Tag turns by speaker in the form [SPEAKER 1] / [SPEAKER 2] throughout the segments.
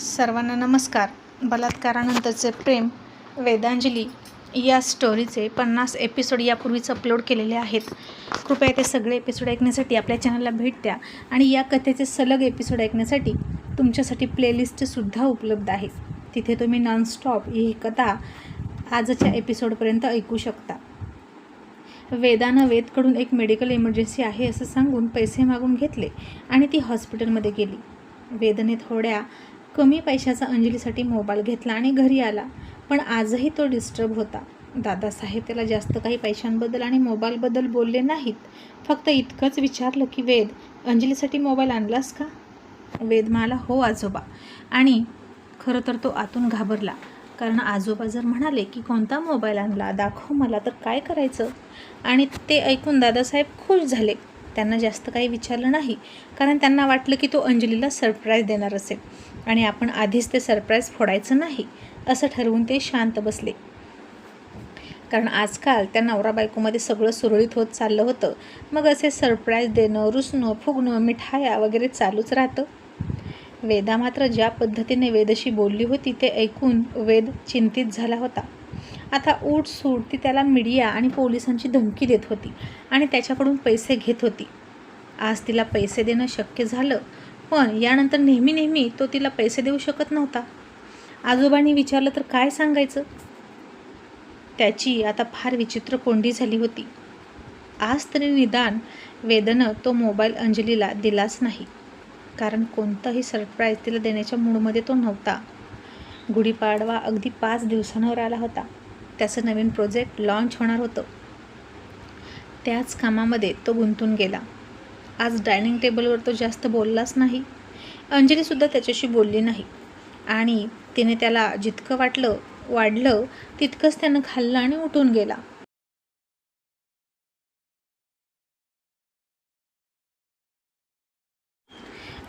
[SPEAKER 1] सर्वांना नमस्कार. बलात्कारानंतरचे प्रेम वेदांजली या स्टोरीचे पन्नास एपिसोड यापूर्वीच अपलोड केलेले आहेत. कृपया ते सगळे एपिसोड ऐकण्यासाठी आपल्या चॅनलला भेट द्या आणि या कथेचे सलग एपिसोड ऐकण्यासाठी तुमच्यासाठी प्लेलिस्टसुद्धा उपलब्ध आहे. तिथे तुम्ही नॉनस्टॉप ही कथा आजच्या एपिसोडपर्यंत ऐकू शकता. वेदानं वेदकडून एक मेडिकल इमर्जन्सी आहे असं सांगून पैसे मागून घेतले आणि ती हॉस्पिटलमध्ये गेली. वेदने थोड्या कमी पैशाचा अंजलीसाठी मोबाईल घेतला आणि घरी आला. पण आजही तो डिस्टर्ब होता. दादासाहेब त्याला जास्त काही पैशांबद्दल आणि मोबाईलबद्दल बोलले नाहीत. फक्त इतकंच विचारलं की वेद अंजलीसाठी मोबाईल आणलास का? वेद म्हणाला हो आजोबा. आणि खरं तर तो आतून घाबरला. कारण आजोबा जर म्हणाले की कोणता मोबाईल आणला? दाखव मला तर काय करायचं? आणि ते ऐकून दादासाहेब खुश झाले. त्यांना जास्त काही विचारलं नाही. कारण त्यांना वाटलं की तो अंजलीला सरप्राईज देणार असेल. आणि आपण आधीच ते सरप्राईज फोडायचं नाही असं ठरवून ते शांत बसले. कारण आजकाल त्या नवरा बायकोमध्ये सगळं सुरळीत होत चाललं होतं. मग असे सरप्राईज देणं रुसणं फुगणं मिठाया वगैरे चालूच राहतं. वेदा मात्र ज्या पद्धतीने वेदशी बोलली होती ते ऐकून वेद चिंतित झाला होता. आता उठ सूट ती त्याला मीडिया आणि पोलिसांची धमकी देत होती आणि त्याच्याकडून पैसे घेत होती. आज तिला पैसे देणं शक्य झालं पण यानंतर नेहमी नेहमी तो तिला पैसे देऊ शकत नव्हता. आजोबांनी विचारलं तर काय सांगायचं? त्याची आता फार विचित्र कोंडी झाली होती. आज तरी निदान वेदनं तो मोबाईल अंजलीला दिलाच नाही. कारण कोणतंही सरप्राईज तिला देण्याच्या मूडमध्ये तो नव्हता. गुढीपाडवा अगदी पाच दिवसांवर आला होता. त्याचं नवीन प्रोजेक्ट लॉन्च होणार होतं. त्याच कामामध्ये तो गुंतून गेला. आज डायनिंग टेबलवर तो जास्त बोललाच नाही. अंजलीसुद्धा त्याच्याशी बोलली नाही. आणि तिने त्याला जितकं वाटलं वाढलं तितकंच त्यानं खाल्लं आणि उठून गेला.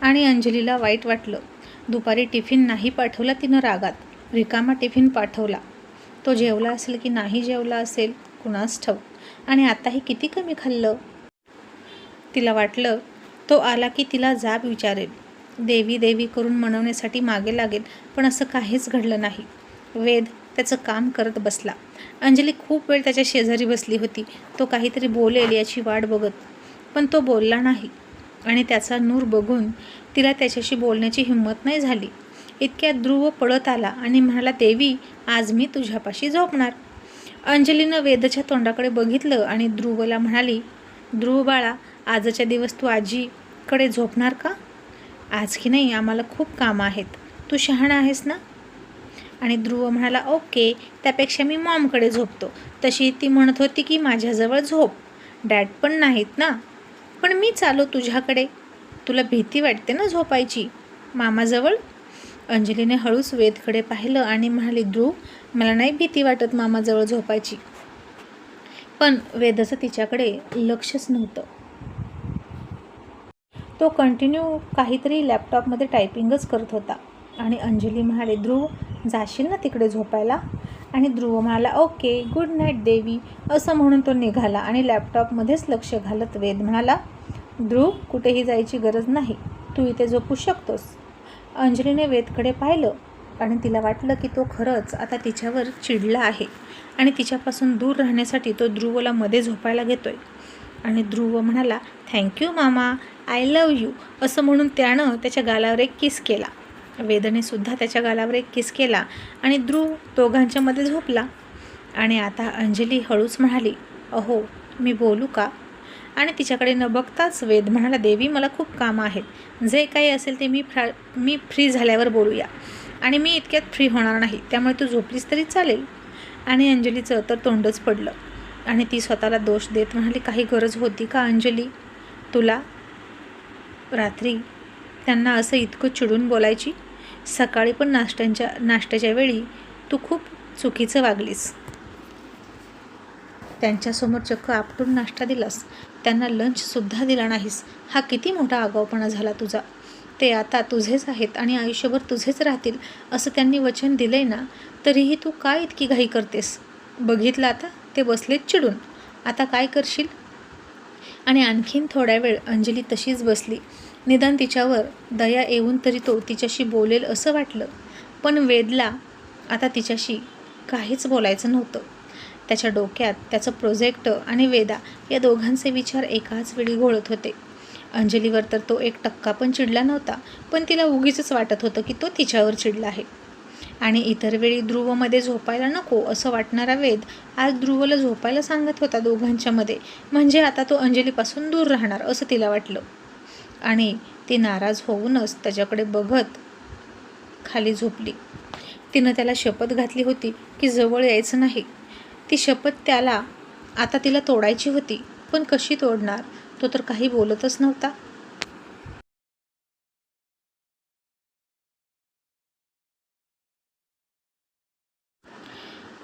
[SPEAKER 1] आणि अंजलीला वाईट वाटलं. दुपारी टिफिन नाही पाठवला तिनं रागात. रिकामा टिफिन पाठवला. तो जेवला असेल की नाही जेवला असेल कुणास ठव आणि आताही किती कमी खाल्लं? तिला वाटलं तो आला की तिला जाब विचारेल. देवी देवी करून मनवण्यासाठी मागे लागेल पण असं काहीच घडलं नाही. वेद त्याचं काम करत बसला. अंजली खूप वेळ त्याच्या शेजारी बसली होती. तो काहीतरी बोलेल याची वाट बघत पण तो बोलला नाही. आणि त्याचा नूर बघून तिला त्याच्याशी बोलण्याची हिंमत नाही झाली. इतक्या ध्रुव पळत आला आणि म्हणाला देवी आज मी तुझ्यापाशी झोपणार. अंजलीनं वेदच्या तोंडाकडे बघितलं आणि ध्रुवला म्हणाली ध्रुव बाळा आजच्या दिवस तू आजीकडे झोपणार का? आज की नाही आम्हाला खूप कामं आहेत. तू शहाणा आहेस ना? आणि ध्रुव म्हणाला ओके. त्यापेक्षा मी मॉमकडे झोपतो. तशी ती म्हणत होती की माझ्याजवळ झोप. डॅड पण नाहीत ना. पण मी चालो तुझ्याकडे. तुला भीती वाटते ना झोपायची? मामाजवळ? अंजलीने हळूच वेदकडे पाहिलं आणि म्हणाली ध्रुव मला नाही भीती वाटत मामाजवळ झोपायची. पण वेदाचं तिच्याकडे लक्षच नव्हतं. तो कंटिन्यू काहीतरी लॅपटॉपमध्ये टायपिंगच करत होता. आणि अंजली म्हणाले ध्रुव जाशील ना तिकडे झोपायला? आणि ध्रुव म्हणाला ओके गुड नाईट देवी. असं म्हणून तो निघाला आणि लॅपटॉपमध्येच लक्ष घालत वेद म्हणाला ध्रुव कुठेही जायची गरज नाही. तू इथे झोपू शकतोस. अंजलीने वेदकडे पाहिलं आणि तिला वाटलं की तो खरंच आता तिच्यावर चिडला आहे आणि तिच्यापासून दूर राहण्यासाठी तो ध्रुवला मध्ये झोपायला घेतोय. आणि ध्रुव म्हणाला थँक्यू मामा. आय लव यू असं म्हणून त्यानं त्याच्या गालावर एक किस केला. वेदनेसुद्धा त्याच्या गालावर एक किस केला आणि ध्रुव दोघांच्यामध्ये झोपला. आणि आता अंजली हळूच म्हणाली अहो मी बोलू का? आणि तिच्याकडे न बघताच वेद म्हणाला देवी मला खूप कामं आहेत. जे काही असेल ते मी फ्रा मी फ्री झाल्यावर बोलूया. आणि मी इतक्यात फ्री होणार नाही त्यामुळे तू झोपलीस तरी चालेल. आणि अंजलीचं तर तोंडच पडलं. आणि ती स्वतःला दोष देत म्हणाली काही गरज होती का अंजली? तुला? रात्री त्यांना असं इतकं चिडून बोलायची सकाळी पण नाश्त्यांच्या नाश्त्याच्या वेळी तू खूप चुकीचं वागलीस. त्यांच्यासमोर चक्क आपटून नाश्ता दिलास त्यांना लंचसुद्धा दिला नाहीस. हा किती मोठा आगाऊपणा झाला तुझा. ते आता तुझेच आहेत आणि आयुष्यभर तुझेच राहतील असं त्यांनी वचन दिलंय ना तरीही तू काय इतकी घाई करतेस? बघितलं आता ते बसलेत चिडून. आता काय करशील? आणि आणखीन थोड्या वेळ अंजली तशीच बसली. निदान तिच्यावर दया येऊन तरी तो तिच्याशी बोलेल असं वाटलं. पण वेदला आता तिच्याशी काहीच बोलायचं नव्हतं. त्याच्या डोक्यात त्याचं प्रोजेक्ट आणि वेदा या दोघांचे विचार एकाच वेळी घोळत होते. अंजलीवर तर तो एक टक्का पण चिडला नव्हता पण तिला उगीच वाटत होतं की तो तिच्यावर चिडला आहे. आणि इतर वेळी ध्रुवमध्ये झोपायला नको असं वाटणारा वेद आज ध्रुवला झोपायला सांगत होता दोघांच्यामध्ये म्हणजे आता तो अंजलीपासून दूर राहणार असं तिला वाटलं. आणि ती नाराज होऊनच त्याच्याकडे बघत खाली झोपली. तिनं त्याला शपथ घातली होती की जवळ यायचं नाही. ती शपथ त्याला आता तिला तोडायची होती पण कशी तोडणार? तो तर काही बोलतच नव्हता.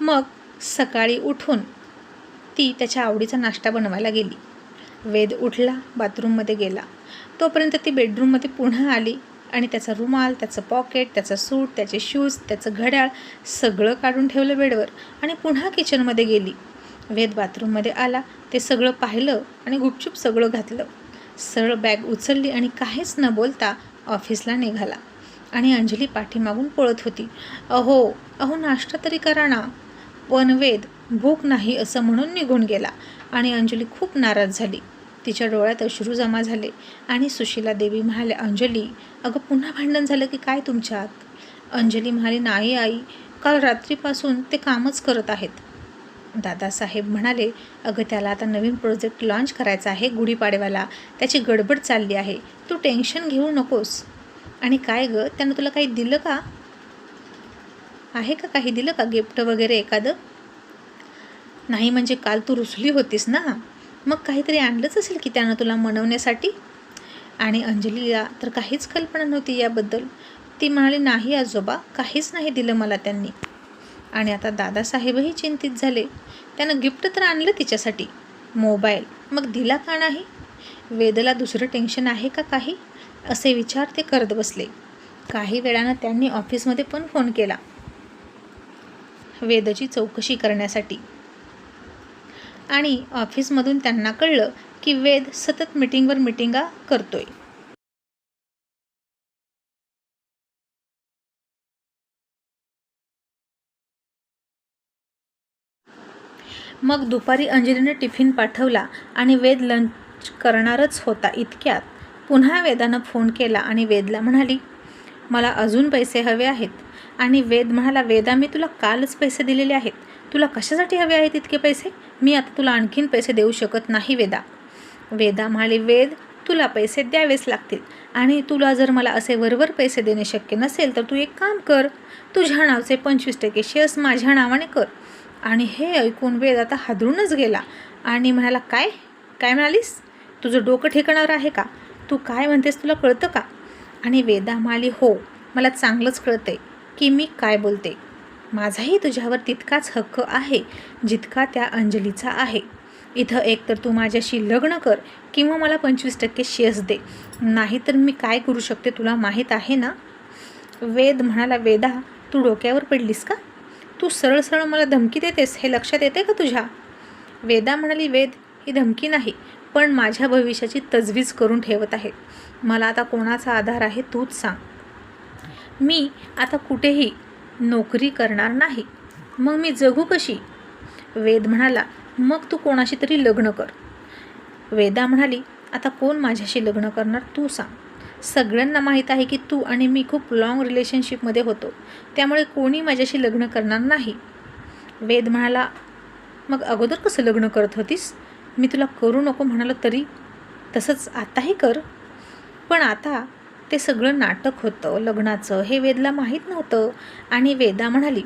[SPEAKER 1] मग सकाळी उठून ती त्याच्या आवडीचा नाश्ता बनवायला गेली. वेद उठला बाथरूममध्ये गेला. तोपर्यंत ती बेडरूममध्ये पुन्हा आली आणि त्याचा रुमाल त्याचं पॉकेट त्याचा सूट त्याचे शूज त्याचं घड्याळ सगळं काढून ठेवलं बेडवर आणि पुन्हा किचनमध्ये गेली. वेद बाथरूममध्ये आला ते सगळं पाहिलं आणि गुपचूप सगळं घातलं. सरळ बॅग उचलली आणि काहीच न बोलता ऑफिसला निघाला आणि अंजली पाठीमागून पळत होती. अहो अहो नाश्ता तरी करा ना. पण वेद भूक नाही असं म्हणून निघून गेला. आणि अंजली खूप नाराज झाली. तिच्या डोळ्यात अश्रू जमा झाले आणि सुशीला देवी म्हणाले अंजली अगं पुन्हा भांडण झालं की काय तुमच्यात? अंजली म्हणाली नाही आई काल रात्रीपासून ते कामच करत आहेत. दादासाहेब म्हणाले अगं त्याला आता नवीन प्रोजेक्ट लॉन्च करायचा आहे गुढीपाडव्याला. त्याची गडबड चालली आहे. तू टेन्शन घेऊ नकोस. आणि काय गं? त्यानं तुला काही दिलं का? आहे का काही दिलं का? गिफ्ट वगैरे एखादं? नाही म्हणजे काल तू रुसली होतीस ना? मग काहीतरी आणलंच असेल की त्यानं तुला मनवण्यासाठी? आणि अंजलीला तर काहीच कल्पना नव्हती याबद्दल. ती म्हणाली नाही आजोबा काहीच नाही दिलं मला त्यांनी. आणि आता दादासाहेबही चिंतित झाले. त्यानं गिफ्ट तर आणलं तिच्यासाठी. मोबाईल. मग दिला का नाही? वेदला दुसरं टेन्शन आहे का काही? असे विचार ते करत बसले. काही वेळानं त्यांनी ऑफिसमध्ये पण फोन केला. वेदची चौकशी करण्यासाठी. आणि ऑफिसमधून त्यांना कळलं की वेद सतत मिटिंगवर मिटिंगा करतोय. मग दुपारी अंजलीने टिफिन पाठवला आणि वेद लंच करणारच होता इतक्यात. पुन्हा वेदानं फोन केला आणि वेदला म्हणाली मला अजून पैसे हवे आहेत. आणि वेद म्हणाला वेदा मी तुला कालच पैसे दिलेले आहेत. तुला कशासाठी हवे आहेत इतके पैसे? मी आता तुला आणखीन पैसे देऊ शकत नाही वेदा. वेदा म्हणाले वेद तुला पैसे द्यावेच लागतील. आणि तुला जर मला असे वरवर पैसे देणे शक्य नसेल तर तू एक काम कर. तुझ्या नावचे पंचवीस टक्के शेअर्स माझ्या नावाने कर. आणि हे ऐकून वेद आता हादरूनच गेला. आणि म्हणाला काय? काय म्हणालीस? तुझं डोकं ठिकाणावर आहे का? तू काय म्हणतेस तुला कळतं का? आणि वेदा म्हणाली हो मला चांगलंच कळतंय. की मी काय बोलते? माझाही तुझ्यावर तितकाच हक्क आहे जितका त्या अंजलीचा आहे. इथं एक तर तू माझ्याशी लग्न कर किंवा मला पंचवीस टक्के शेअर्स दे. नाहीतर मी काय करू शकते तुला माहीत आहे ना? वेद म्हणाला वेदा तू डोक्यावर पडलीस का? तू सरळ सरळ मला धमकी देतेस हे लक्षात येते का तुझ्या? वेदा म्हणाली वेद ही धमकी नाही पण माझ्या भविष्याची तजवीज करून ठेवत आहे. मला आता कोणाचा आधार आहे तूच सांग. मी आता कुठेही नोकरी करणार नाही. मग मी जगू कशी? वेद म्हणाला मग तू कोणाशी तरी लग्न कर. वेदा म्हणाली आता कोण माझ्याशी लग्न करणार तू सांग. सगळ्यांना माहीत आहे की तू आणि मी खूप लाँग रिलेशनशिपमध्ये होतो. त्यामुळे कोणी माझ्याशी लग्न करणार नाही. वेद म्हणाला मग अगोदर कसं लग्न करत होतीस? मी तुला करू नको म्हणालं तरी. तसंच आताही कर. पण आता ते सगळं नाटक होतं लग्नाचं. हे वेदला माहीत नव्हतं. आणि वेदा म्हणाली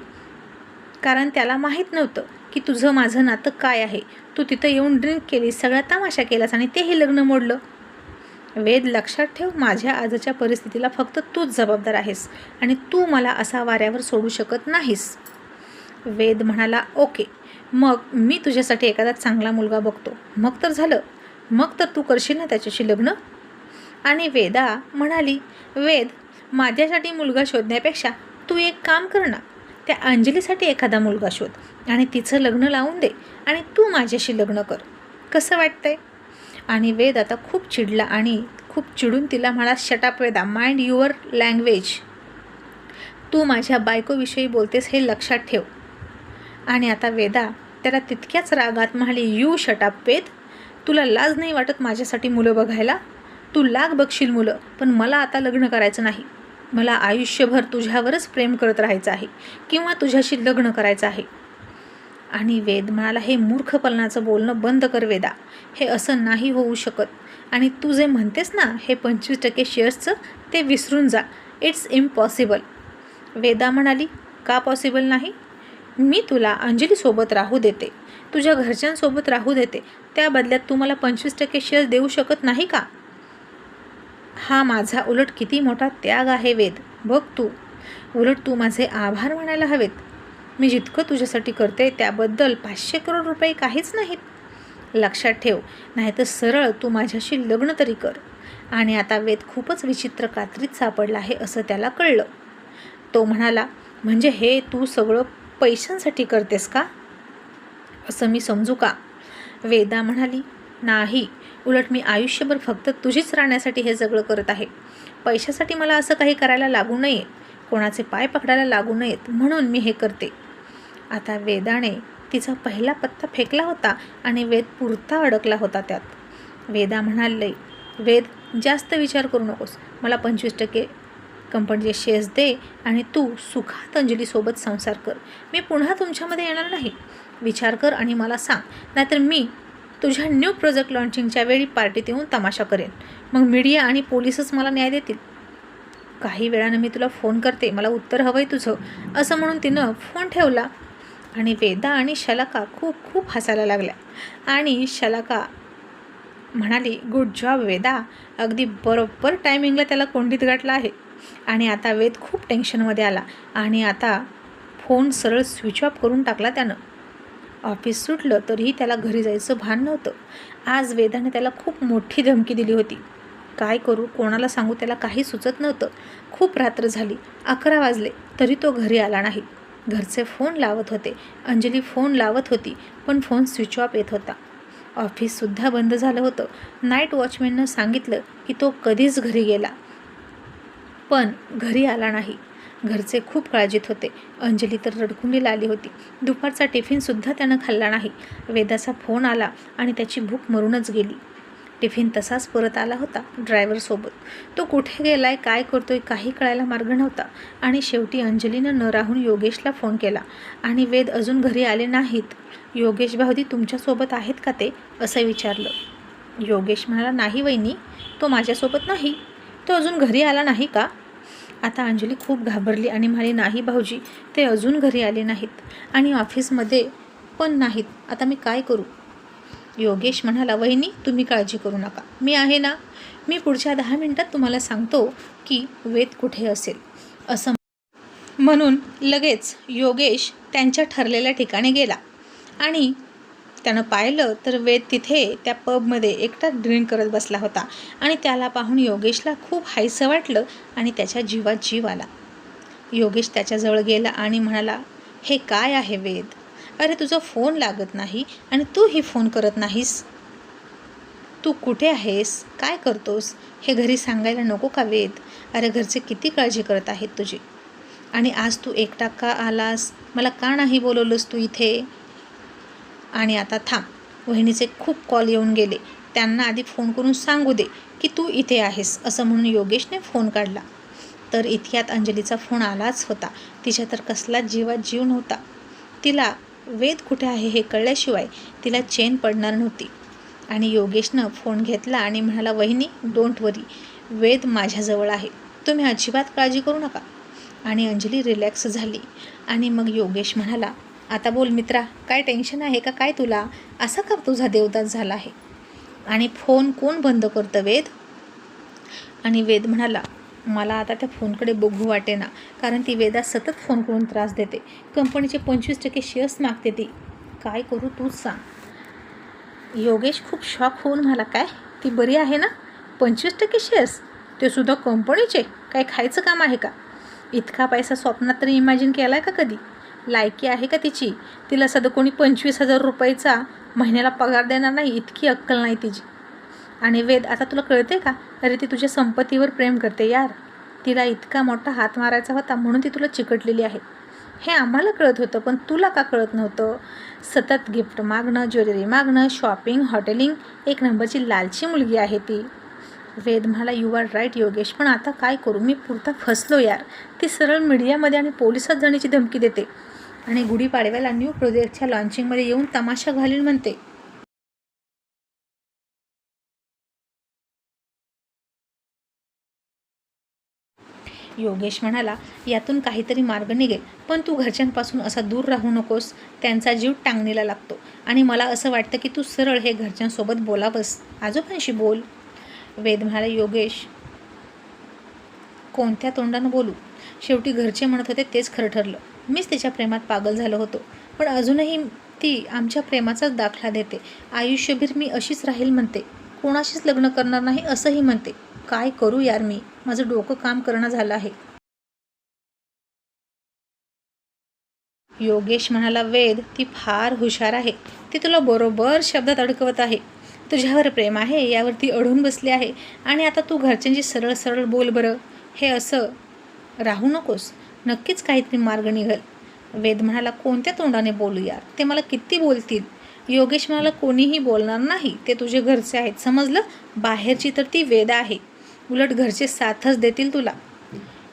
[SPEAKER 1] कारण त्याला माहीत नव्हतं की तुझं माझं नातं काय आहे. तू तिथं येऊन ड्रिंक केलीस सगळा तमाशा केलास आणि तेही लग्न मोडलं. वेद लक्षात ठेव माझ्या आजच्या परिस्थितीला फक्त तूच जबाबदार आहेस आणि तू मला असा वाऱ्यावर सोडू शकत नाहीस. वेद म्हणाला ओके मग मी तुझ्यासाठी एखादा चांगला मुलगा बघतो. मग तर झालं. मग तर तू करशील ना त्याच्याशी लग्न? आणि वेदा म्हणाली वेद माझ्यासाठी मुलगा शोधण्यापेक्षा तू एक काम कर ना. त्या अंजलीसाठी एखादा मुलगा शोध आणि तिचं लग्न लावून दे आणि तू माझ्याशी लग्न कर. कसं वाटतंय? आणि वेद आता खूप चिडला आणि खूप चिडून तिला म्हणा shut up Veda mind your language तू माझ्या बायकोविषयी बोलतेस हे लक्षात ठेव. आणि आता वेदा त्याला तितक्याच रागात म्हणाली यू शटाप वेद तुला लाज नाही वाटत माझ्यासाठी मुलं बघायला? तू लाग बघशील मुलं पण मला आता लग्न करायचं नाही. मला आयुष्यभर तुझ्यावरच प्रेम करत राहायचं आहे किंवा तुझ्याशी लग्न करायचं आहे. आणि वेद म्हणाला हे मूर्खपणाचं बोलणं बंद कर वेदा. हे असं नाही होऊ शकत. आणि तू जे म्हणतेस ना हे पंचवीस टक्के शेअर्सचं ते विसरून जा. इट्स इम्पॉसिबल वेदा म्हणाली का पॉसिबल नाही? मी तुला अंजलीसोबत राहू देते. तुझ्या घरच्यांसोबत राहू देते. त्या बदल्यात तू मला पंचवीस टक्के शेअर्स देऊ शकत नाही का? हा माझा उलट किती मोठा त्याग आहे वेद. बघ तू. उलट तू माझे आभार मानायला हवेत. मी जितकं तुझ्यासाठी करते त्याबद्दल पाचशे करोड रुपये काहीच नाहीत. लक्षात ठेव नाहीतर सरळ तू माझ्याशी लग्न तरी कर. आणि आता वेद खूपच विचित्र कात्रीत सापडला आहे असं त्याला कळलं. तो म्हणाला म्हणजे हे तू सगळं पैशांसाठी करतेस का? असं मी समजू का? वेदा म्हणाली नाही. उलट मी आयुष्यभर फक्त तुझीच राहण्यासाठी हे सगळं करत आहे. पैशासाठी मला असं काही करायला लागू नये. कोणाचे पाय पकडायला लागू नयेत म्हणून मी हे करते. आता वेदाने तिचा पहिला पत्ता फेकला होता आणि वेद पुरता अडकला होता त्यात. वेदा म्हणाले वेद जास्त विचार करू नकोस. मला पंचवीस टक्के कंपनीचे शेअर्स दे आणि तू सुखात अंजलीसोबत संसार कर. मी पुन्हा तुमच्यामध्ये येणार नाही. विचार कर आणि मला सांग. नाहीतर मी तुझ्या न्यू प्रोजेक्ट लॉन्चिंगच्या वेळी पार्टीत येऊन तमाशा करेन. मग मीडिया आणि पोलिसच मला न्याय देतील. काही वेळानं मी तुला फोन करते मला उत्तर हवं आहे तुझं असं म्हणून तिनं फोन ठेवला आणि वेदा आणि शलाका खूप खूप हसायला लागल्या. आणि शलाका म्हणाली गुड जॉब वेदा. अगदी बरोबर टायमिंगला त्याला कोंडीत गाठला आहे. आणि आता वेद खूप टेन्शनमध्ये आला. आणि आता फोन सरळ स्विच ऑफ करून टाकला त्यानं. ऑफिस सुटलं तरीही त्याला घरी जायचं भान नव्हतं. आज वेदाने त्याला खूप मोठी धमकी दिली होती. काय करू कोणाला सांगू त्याला काही सुचत नव्हतं. खूप रात्र झाली अकरा वाजले तरी तो घरी आला नाही. घरचे फोन लावत होते. अंजली फोन लावत होती पण फोन स्विच ऑफ येत होता. ऑफिससुद्धा बंद झालं होतं. नाईट वॉचमॅननं सांगितलं की तो कधीच घरी गेला. पण घरी आला नाही. घरचे खूप काळजीत होते. अंजली तर रडकुंडीला आली होती. दुपारचा टिफिनसुद्धा त्यानं खाल्ला नाही. वेदाचा फोन आला आणि त्याची भूक मरूनच गेली. टिफिन तसाच परत आला होता ड्रायव्हरसोबत तो कुठे गेलाय काय करतोय काही कळायला मार्ग नव्हता. आणि शेवटी अंजलीनं न राहून योगेशला फोन केला. आणि वेद अजून घरी आले नाहीत. योगेश भाऊदी तुमच्यासोबत आहेत का ते? असं विचारलं. योगेश म्हणाला नाही वहिनी तो माझ्यासोबत नाही. तो अजून घरी आला नाही का? आता अंजली खूप घाबरली आणि म्हणाली नाही भाऊजी ते अजून घरी आले नाहीत आणि ऑफिसमध्ये पण नाहीत. आता मी काय करू? योगेश म्हणाला वहिनी तुम्ही काळजी करू नका. मी आहे ना मी पुढच्या दहा मिनटात तुम्हाला सांगतो की वेद कुठे असेल. असं म्हणून लगेच योगेश त्यांच्या ठरलेल्या ठिकाणी गेला आणि त्यानं पाहिलं तर वेद तिथे त्या पबमध्ये एकटा ड्रिंक करत बसला होता आणि त्याला पाहून योगेशला खूप हायसं वाटलं आणि त्याच्या जीवात जीव आला. योगेश त्याच्याजवळ गेला आणि म्हणाला हे काय आहे वेद? अरे तुझा फोन लागत नाही आणि तूही फोन करत नाहीस. तू कुठे आहेस? काय करतोस? हे घरी सांगायला नको का वेद? अरे घरचे किती काळजी करत आहेत तुझी. आणि आज तू एकटा का आलास? मला का नाही बोलवलंस तू इथे? आणि आता थांब. वहिनीचे खूप कॉल येऊन गेले. त्यांना आधी फोन करून सांगू दे की तू इथे आहेस असं म्हणून योगेशने फोन काढला. तर इतक्यात अंजलीचा फोन आलाच होता. तिच्या तर कसला जीवात जीव नव्हता. तिला वेद कुठे आहे हे कळल्याशिवाय तिला चेन पडणार नव्हती. आणि योगेशनं फोन घेतला आणि म्हणाला वहिनी डोंट वरी वेद माझ्याजवळ आहे. तुम्ही अजिबात काळजी करू नका. आणि अंजली रिलॅक्स झाली. आणि मग योगेश म्हणाला आता बोल मित्रा काय टेन्शन आहे का? काय तुला? असा का तुझा देवदास झाला आहे? आणि फोन कोण बंद करतं वेद? आणि वेद म्हणाला मला आता त्या फोनकडे बघू वाटे ना कारण ती वेदा सतत फोन करून त्रास देते. कंपनीचे पंचवीस टक्के शेअर्स मागते ती. काय करू तूच सांग. योगेश खूप शॉक होऊन म्हणाला काय? ती बरी आहे ना? पंचवीस टक्के शेअर्स ते सुद्धा कंपनीचे? काय खायचं काम आहे का? इतका पैसा स्वप्नात तरी इमॅजिन केला आहे का कधी? लायकी आहे का तिची? तिला सध्या कोणी पंचवीस हजार रुपयाचा महिन्याला पगार देणार नाही इतकी अक्कल नाही तिची. आणि वेद आता तुला कळते का? अरे ती तुझ्या संपत्तीवर प्रेम करते यार. तिला इतका मोठा हात मारायचा होता म्हणून ती तुला चिकटलेली आहे. हे आम्हाला कळत होतं पण तुला का कळत नव्हतं? सतत गिफ्ट मागणं ज्वेलरी मागणं शॉपिंग हॉटेलिंग एक नंबरची लालची मुलगी आहे ती. वेद म्हणाला यू आर राईट योगेश पण आता काय करू? मी पुरता फसलो यार. ती सरळ मीडियामध्ये आणि पोलिसात जाण्याची धमकी देते. आणि गुढीपाडव्याला न्यू प्रोजेक्टच्या लॉन्चिंगमध्ये येऊन तमाशा घालीन म्हणते. योगेश म्हणाला यातून काहीतरी मार्ग निघेल पण तू घरच्यांपासून असा दूर राहू नकोस. त्यांचा जीव टांगणीला लागतो. आणि मला असं वाटतं की तू सरळ हे घरच्यांसोबत बोलावंस. आजोबांशी बोल. वेद म्हणाला योगेश कोणत्या तोंडानं बोलू? शेवटी घरचे म्हणत होते तेच खरं ठरलं. मीच तिच्या प्रेमात पागल झालो होतो. पण अजूनही ती आमच्या प्रेमाचाच दाखला देते. आयुष्यभर मी अशीच राहील म्हणते. कोणाशीच लग्न करणार नाही असंही म्हणते. काय करू यार मी? माझं डोकं काम करणं झालं आहे. योगेश म्हणाला वेद ती फार हुशार आहे. ती तुला बरोबर शब्दात अडकवत आहे. तुझ्यावर प्रेम आहे यावर ती अडून बसली आहे. आणि आता तू घरच्यांची सरळ सरळ बोल बरं. हे असं राहू नकोस. नक्कीच काहीतरी मार्ग निघल. वेद म्हणाला कोणत्या तोंडाने बोलूया ते मला किती बोलतील? योगेश म्हणाला कोणीही बोलणार नाही. ते तुझे घरचे आहेत. समजलं? बाहेरची तर ती वेद आहे. उलट घरचे साथच देतील तुला.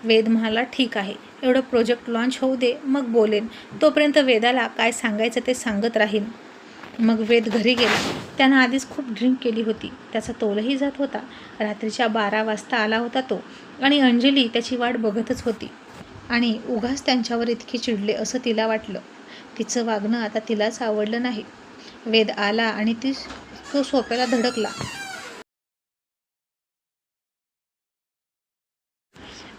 [SPEAKER 1] वेद म्हणाला ठीक आहे. एवढं प्रोजेक्ट लॉन्च होऊ दे. मग बोलेन. तोपर्यंत वेदाला काय सांगायचं ते सांगत राहीन. मग वेद घरी गेला. त्यानं आधीच खूप ड्रिंक केली होती. त्याचा तोलही जात होता. रात्रीच्या बारा वाजता आला होता तो. आणि अंजली त्याची वाट बघतच होती. आणि उगाच त्यांच्यावर इतकी चिडले असं तिला वाटलं. तिचं वागणं आता तिलाच आवडलं नाही. वेद आला आणि ती तो सोप्याला धडकला.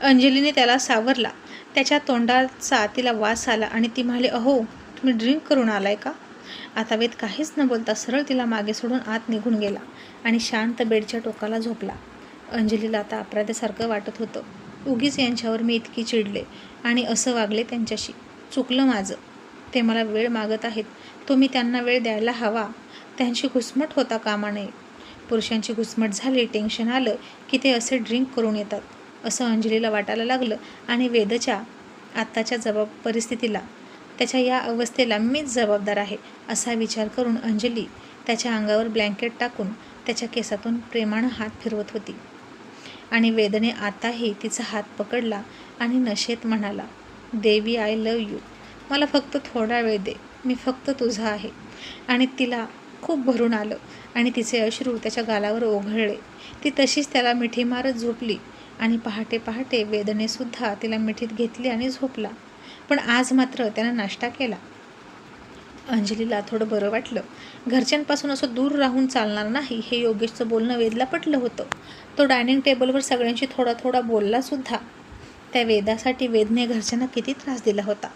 [SPEAKER 1] अंजलीने त्याला सावरला. त्याच्या तोंडाचा तिला वास आला आणि ती म्हणाली अहो तुम्ही ड्रिंक करून आलाय का? आता वेद काहीच न बोलता सरळ तिला मागे सोडून आत निघून गेला आणि शांत बेडच्या टोकाला झोपला. अंजलीला आता अपराध्यासारखं वाटत होतं. उगीच यांच्यावर मी इतकी चिडले आणि असं वागले त्यांच्याशी. चुकलं माझं. ते मला वेळ मागत आहेत. तो मी त्यांना वेळ द्यायला हवा. त्यांची घुसमट होता कामा नये. पुरुषांची घुसमट झाली टेन्शन आलं की ते असे ड्रिंक करून येतात. असं अंजलीला वाटायला लागलं आणि वेदच्या आत्ताच्या जबाब परिस्थितीला. त्याच्या या अवस्थेला मीच जबाबदार आहे असा विचार करून अंजली त्याच्या अंगावर ब्लँकेट टाकून त्याच्या केसातून प्रेमानं हात फिरवत होती. आणि वेदने आताही तिचा हात पकडला आणि नशेत म्हणाला देवी आय लव यू मला फक्त थोडा वेळ दे. मी फक्त तुझा आहे. आणि तिला खूप भरून आलं आणि तिचे अश्रू त्याच्या गालावर ओघळले. ती तशीच त्याला मिठी मारत झोपली आणि पहाटे पहाटे वेदनेसुद्धा तिला मिठीत घेतली आणि झोपला. पण आज मात्र त्यानं नाश्ता केला. अंजलीला थोडं बरं वाटलं. घरच्यांपासून असं दूर राहून चालणार नाही हे योगेशचं बोलणं वेदला पटलं होतं. तो डायनिंग टेबलवर सगळ्यांशी थोडा थोडा बोललासुद्धा त्या वेदासाठी वेदने घरच्यांना किती त्रास दिला होता.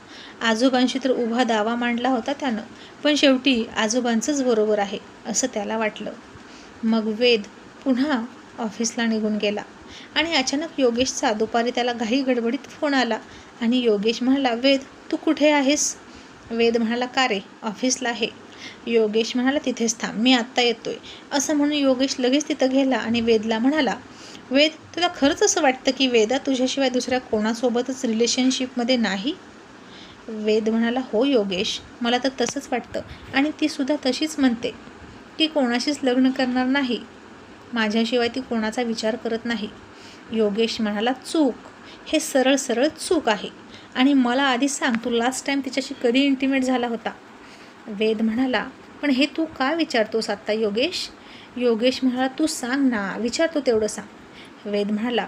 [SPEAKER 1] आजोबांशी तर उभा दावा मांडला होता त्यानं पण शेवटी आजोबांचंच बरोबर आहे असं त्याला वाटलं. मग वेद पुन्हा ऑफिसला निघून गेला आणि अचानक योगेशचा दुपारी त्याला घाई गडबडीत फोन आला आणि योगेश म्हणाला वेद तू कुठे आहेस? वेद म्हणाला का रे? ऑफिसला आहे. योगेश म्हणाला तिथेच थांब मी आत्ता येतोय. असं म्हणून योगेश लगेच तिथं गेला आणि वेदला म्हणाला वेद तुला खरंच असं वाटतं की वेदा तुझ्याशिवाय दुसऱ्या कोणासोबतच रिलेशनशिपमध्ये नाही? वेद म्हणाला हो योगेश मला तर तसंच वाटतं आणि ती सुद्धा तशीच म्हणते की कोणाशीच लग्न करणार नाही माझ्याशिवाय ती कोणाचा विचार करत नाही. योगेश म्हणाला चूक हे सरळ सरळ चूक आहे. आणि मला आधी सांग तू लास्ट टाईम तिच्याशी कधी इंटिमेट झाला होता? वेद म्हणाला पण हे तू का विचारतोस आत्ता योगेश? योगेश म्हणाला तू सांग ना विचारतो तेवढं सांग. वेद म्हणाला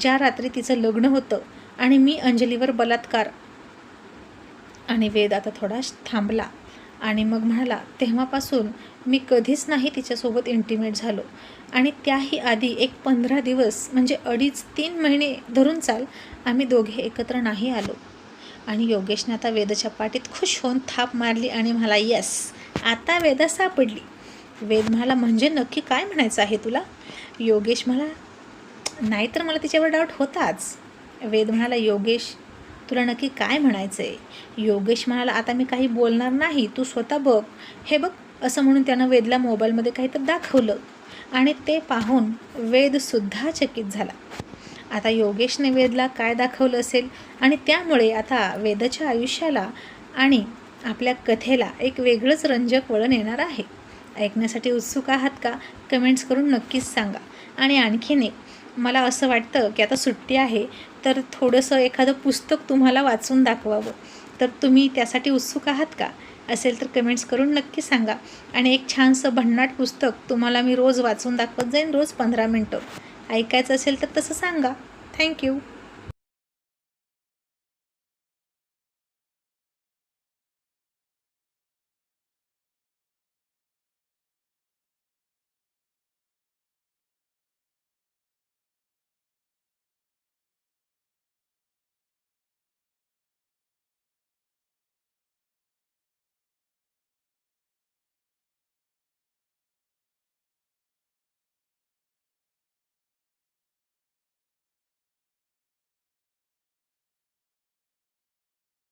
[SPEAKER 1] ज्या रात्री तिचं लग्न होतं आणि मी अंजलीवर बलात्कार. आणि वेद आता थोडा थांबला. आणि मग म्हणाला तेव्हापासून मी कधीच नाही तिच्यासोबत इंटिमेट झालो. आणि त्याही आधी एक पंधरा दिवस म्हणजे अडीच तीन महिने धरून चाल आम्ही दोघे एकत्र नाही आलो. आणि योगेशने आता वेदच्या पाठीत खुश होऊन थाप मारली आणि म्हणाला येस आता वेदा सापडली. वेद म्हणाला म्हणजे नक्की काय म्हणायचं आहे तुला? योगेश म्हणाला नाही तर मला तिच्यावर डाऊट होताच. वेद म्हणाला योगेश तुला नक्की काय म्हणायचं आहे योगेश म्हणाला आता मी काही बोलणार नाही तू स्वतः बघ. हे बघ असं म्हणून त्यानं वेदला मोबाईलमध्ये काहीतरी दाखवलं आणि ते पाहून वेदसुद्धा चकित झाला. आता योगेशने वेदला काय दाखवलं असेल आणि त्यामुळे आता वेदाच्या आयुष्याला आणि आपल्या कथेला एक वेगळंच रंजक वळण येणार आहे. ऐकण्यासाठी उत्सुक आहात का? कमेंट्स करून नक्कीच सांगा. आणि आणखीन एक मला असं वाटतं की आता सुट्टी आहे तर थोडंसं एखादं पुस्तक तुम्हाला वाचून दाखवावं. तर तुम्ही त्यासाठी उत्सुक आहात का? असेल तर कमेंट्स करून नक्की सांगा. आणि एक छानसं भन्नाट पुस्तक तुम्हाला मी रोज वाचून दाखवत जाईन रोज पंधरा मिनटं. ऐकायचं असेल तर तसं सांगा. थँक्यू